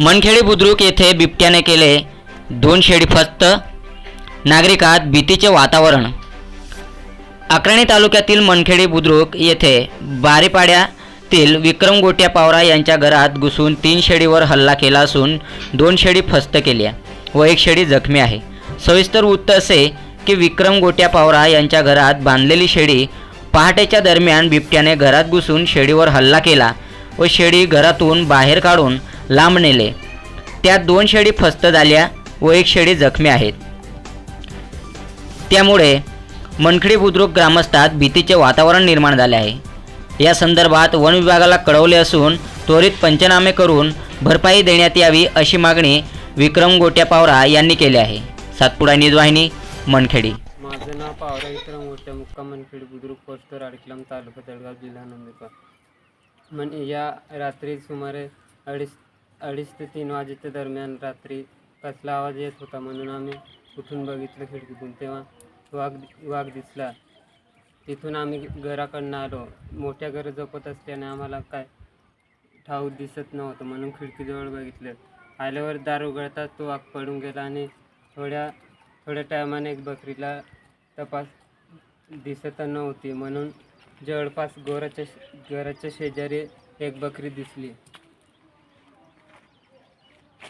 मनखेडी बुद्रुक येथे बिबट्याने केले दोन शेळी फस्त नागरिकात भीतीचे वातावरण. अक्राणी तालुक्यातील मनखेडी बुद्रुक येथे बारीपाड्यातील विक्रम गोट्या पावरा यांच्या घरात घुसून तीन शेळीवर हल्ला केला असून दोन शेळी फस्त केल्या व एक शेळी जखमी आहे. सविस्तर वृत्त असे की विक्रम गोट्या पावरा यांच्या घरात बांधलेली शेळी पहाटेच्या दरम्यान बिबट्याने घरात घुसून शेळीवर हल्ला केला व शेळी घरातून बाहेर काढून लांब नेले. त्यात दोन शेळी फस्त झाल्या व एक शेळी जखमी आहेत. त्यामुळे मनखडी बुद्रुक ग्रामस्थात भीतीचे वातावरण निर्माण झाले आहे. या संदर्भात वन विभागाला कळवले असून त्वरित पंचनामे करून भरपाई देण्यात यावी अशी मागणी विक्रम गोट्या पावरा यांनी केली आहे. सातपुडा न्यूज वाहिनी मनखेडी. माझं नाव पावरा विक्रम गोट्या मुक्का मनखेडी बुद्रुक पोस्टर अडकलम तालुका तळगाव जिल्हा नंदुरबार. म्हण या रात्री सुमारे अडीच अडीच ते तीन वाजेच्या दरम्यान रात्री कसला आवाज येत होता म्हणून आम्ही उठून बघितलं खिडकीतून. तेव्हा वाघ वाघ दिसला. तिथून आम्ही घराकडनं आलो. मोठ्या घरं जपत असल्याने आम्हाला काय ठाऊक दिसत नव्हतं म्हणून खिडकीजवळ बघितलं. आल्यावर दार उघडता तो वाघ पडून गेला आणि थोड्या थोड्या टायमाने एक बकरीला तपास दिसत नव्हती म्हणून जवळपास घराच्या घराच्या शेजारी एक बकरी दिसली.